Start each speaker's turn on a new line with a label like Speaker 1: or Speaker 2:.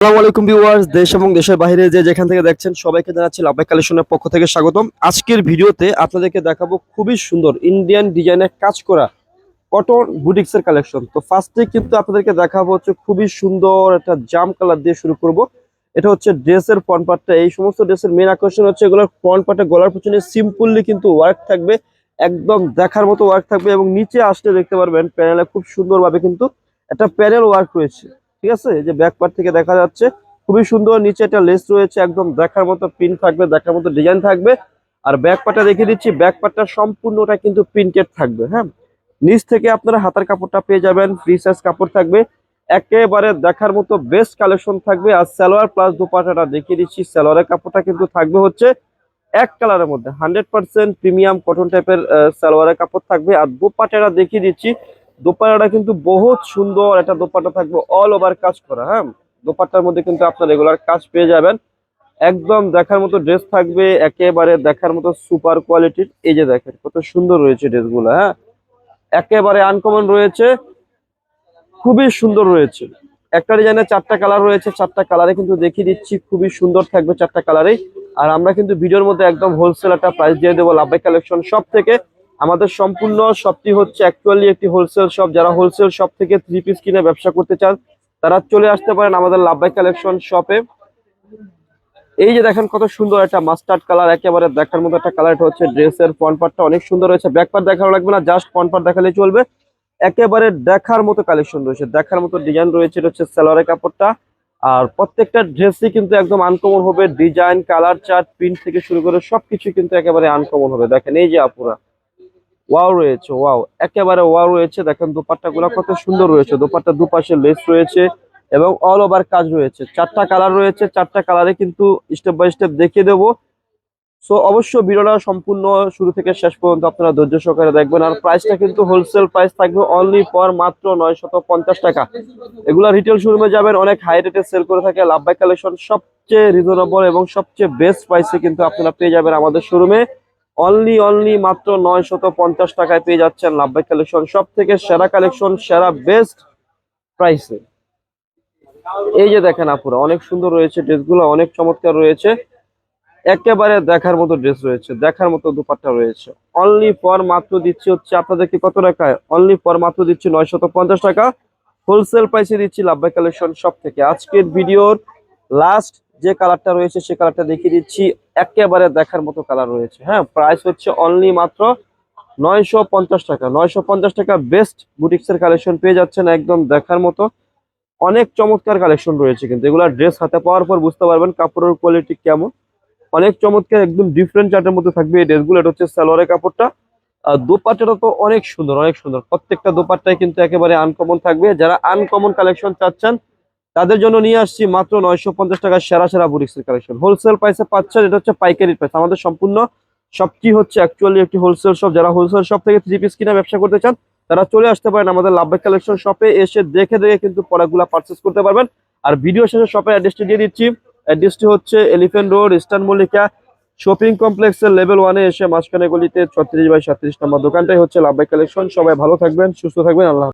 Speaker 1: আসসালামু আলাইকুম দেশ এবং দেশের বাইরে যে যেখান থেকে দেখছেন সবাইকে জানাচ্ছি লাভবাই কালেকশনের পক্ষ থেকে স্বাগতম। আজকের ভিডিওতে আপনাদেরকে দেখাবো খুবই সুন্দর ইন্ডিয়ান ডিজাইনের কাজ করা কটন বুটিক্সের কালেকশন তো ফার্স্টে কিন্তু আপনাদেরকে দেখাবো হচ্ছে খুবই সুন্দর একটা জাম কালার দিয়ে শুরু করব। এটা হচ্ছে ড্রেসের ফ্রন্ট পার্টটা এই সমস্ত ড্রেসের মেন আকর্ষণ হচ্ছে এগুলোর ফ্রন্ট পার্টে গলার পিছনে সিম্পলি কিন্তু ওয়ার্ক থাকবে, একদম দেখার মতো ওয়ার্ক থাকবে এবং নিচে আসলে দেখতে পারবেন প্যানেলে খুব সুন্দরভাবে কিন্তু একটা প্যানেল ওয়ার্ক রয়েছে। ঠিক আছে? যে ব্যাক পার্ট থেকে দেখা যাচ্ছে, খুবই সুন্দর, নিচে একটা লেস রয়েছে, একদম দেখার মতো প্রিন্ট থাকবে, দেখার মতো ডিজাইন থাকবে। আর ব্যাক পার্টটা দেখিয়ে দিচ্ছি ব্যাক পার্টটা সম্পূর্ণটা কিন্তু প্রিন্টেড থাকবে হ্যাঁ? নিচ থেকে আপনারা হাতার কাপড়টা পেয়ে যাবেন ফ্রি সাইজ কাপড় থাকবে। একেবারে দেখার মতো বেস্ট কালেকশন থাকবে। আর সালোয়ার প্লাস দুপাটাটা দেখিয়ে দিচ্ছি, সালোয়ারের কাপড়টা কিন্তু থাকবে হচ্ছে এক কালারের মধ্যে। হান্ড্রেড পার্সেন্ট প্রিমিয়াম কটন টাইপের সালোয়ারের কাপড় থাকবে। আর দুপাটাটা দেখিয়ে দিচ্ছি দোপাট্টাটা কিন্তু বহুত সুন্দর, একটা দোপাট্টা থাকবে অল ওভার কাজ করা হ্যাঁ? দোপাট্টার মধ্যে কিন্তু আপনার রেগুলার কাজ পেয়ে যাবেন। একদম দেখার মতো ড্রেস থাকবে, একেবারে দেখার মতো সুপার কোয়ালিটির এই যে দেখেন, কত সুন্দর রয়েছে ড্রেসগুলো হ্যাঁ? একেবারে আনকমন রয়েছে, খুবই সুন্দর রয়েছে। একটা ডিজাইনের চারটা কালার রয়েছে, চারটা কালারে কিন্তু দেখিয়ে দিচ্ছি, খুবই সুন্দর থাকবে চারটা কালারেই আর আমরা কিন্তু ভিডিওর মধ্যে একদম হোলসেল একটা প্রাইস দিয়ে দেবো লাভবাই কালেকশন সব থেকে। আমাদের সম্পূর্ণ শপটি হচ্ছে অ্যাকচুয়ালি একটি হোলসেল শপ যারা হোলসেল শপ থেকে থ্রি পিস কিনে ব্যবসা করতে চান, তারা চলে আসতে পারেন আমাদের লাভবাই কালেকশন শপে এই যে দেখেন কত সুন্দর একটা মাস্টার্ড কালার একেবারে দেখার মতো একটা কালার হচ্ছে ড্রেসের ফ্রন্ট পার্টটা অনেক সুন্দর রয়েছে। ব্যাক পার্ট দেখানো লাগবে না জাস্ট ফ্রন্ট পার্ট দেখালে চলবে। একেবারে দেখার মতো কালেকশন রয়েছে, দেখার মতো ডিজাইন রয়েছে, এটা হচ্ছে সালোয়ারের কাপড়টা। আর প্রত্যেকটা ড্রেসই কিন্তু একদম আনকমন হবে ডিজাইন কালার চার্ট প্রিন্ট থেকে শুরু করে সবকিছু কিন্তু একেবারে আনকমন হবে। দেখেন এই যে আপুরা। ওয়াও রয়েছে ওয়াও একেবারে ওয়াও রয়েছে, দেখেন দুপাট্টা গুলো কত সুন্দর রয়েছে। দুপাট্টা দুপাশে লেস রয়েছে এবং অল ওভার কাজ রয়েছে। চারটা কালার রয়েছে, চারটা কালারে কিন্তু স্টেপ বাই স্টেপ দেখিয়ে দেবো। সো অবশ্য ভিডিওটা সম্পূর্ণ শুরু থেকে শেষ পর্যন্ত আপনারা ধৈর্য সহকারে দেখবেন। আর প্রাইসটা কিন্তু হোলসেল প্রাইস থাকবে অনলি ফর মাত্র পঞ্চাশ টাকা। এগুলা রিটেল শোরুমে যাবেন, অনেক হাই রেটে সেল করে থাকে। লাভ বাই কালেকশন সবচেয়ে রিজনেবল এবং সবচেয়ে বেস্ট প্রাইসে কিন্তু আপনারা পেয়ে যাবেন আমাদের শোরুমে অনলি অনলি মাত্র নয়শত পঞ্চাশ টাকায় পেয়ে যাচ্ছেন লাভবাই কালেকশন। সব থেকে সেরা কালেকশন, সেরা বেস্ট প্রাইসে এই যে দেখেন আপুরা, অনেক সুন্দর রয়েছে ড্রেসগুলো, অনেক চমৎকার রয়েছে। একেবারে দেখার মতো ড্রেস রয়েছে, দেখার মতো দুপাট্টা রয়েছে। অনলি ফর মাত্র দিচ্ছি হচ্ছে আপনাদেরকে কত টাকায়? অনলি ফর মাত্র দিচ্ছি নয়শত পঞ্চাশ টাকা। হোলসেল প্রাইসে দিচ্ছি লাভবাই কালেকশন সব থেকে আজকের ভিডিওর লাস্ট যে কালারটা রয়েছে, সে কালারটা দেখিয়ে দিচ্ছি। একেবারে দেখার মতো কালার রয়েছে। হ্যাঁ প্রাইস হচ্ছে অনলি মাত্র নয়শো পঞ্চাশ টাকা। নয়শো পঞ্চাশ টাকা বেস্ট বুটিক্সের কালেকশন পেয়ে যাচ্ছেন একদম দেখার মতো। অনেক চমৎকার কালেকশন রয়েছে কিন্তু। এগুলা ড্রেস হাতে পাওয়ার পর বুঝতে পারবেন কাপড়ের কোয়ালিটি কেমন। অনেক চমৎকার, একদম ডিফারেন্ট চার্টের মধ্যে থাকবে এই ড্রেসগুলো। এটা হচ্ছে সালোয়ারের কাপড়টা। আর দোপাট্টাটা তো অনেক সুন্দর অনেক সুন্দর। প্রত্যেকটা দোপাট্টাই কিন্তু একেবারে আনকমন থাকবে। যারা আনকমন কালেকশন চাচ্ছেন তাদের জন্য নিয়ে আসছি মাত্র নয়শো পঞ্চাশ টাকা সেরা সেরা বুটিক্সের কালেকশন হোলসেল প্রাইসে পাচ্ছেন, এটা হচ্ছে পাইকারি প্রাইস আমাদের সম্পূর্ণ সবটি হচ্ছে অ্যাকচুয়ালি একটি হোলসেল শপ যারা হোলসেল শপ থেকে থ্রি পিস কিনা ব্যবসা করতে চান, তারা চলে আসতে পারেন আমাদের লাভবাই কালেকশন শপে এসে দেখে দেখে কিন্তু প্রোডাক্টগুলো পারচেস করতে পারবেন। আর ভিডিও শেষে শপের অ্যাড্রেসটি দিয়ে দিচ্ছি। অ্যাড্রেসটি হচ্ছে elephant road eastern Mallika shopping কমপ্লেক্সের লেভেল ওয়ানে এসে মাঝখানে গলিতে ছত্রিশ বাই সাতত্রিশ নম্বর দোকানটাই হচ্ছে লাভবাই কালেকশন সবাই ভালো থাকবেন, সুস্থ থাকবেন, আল্লাহ।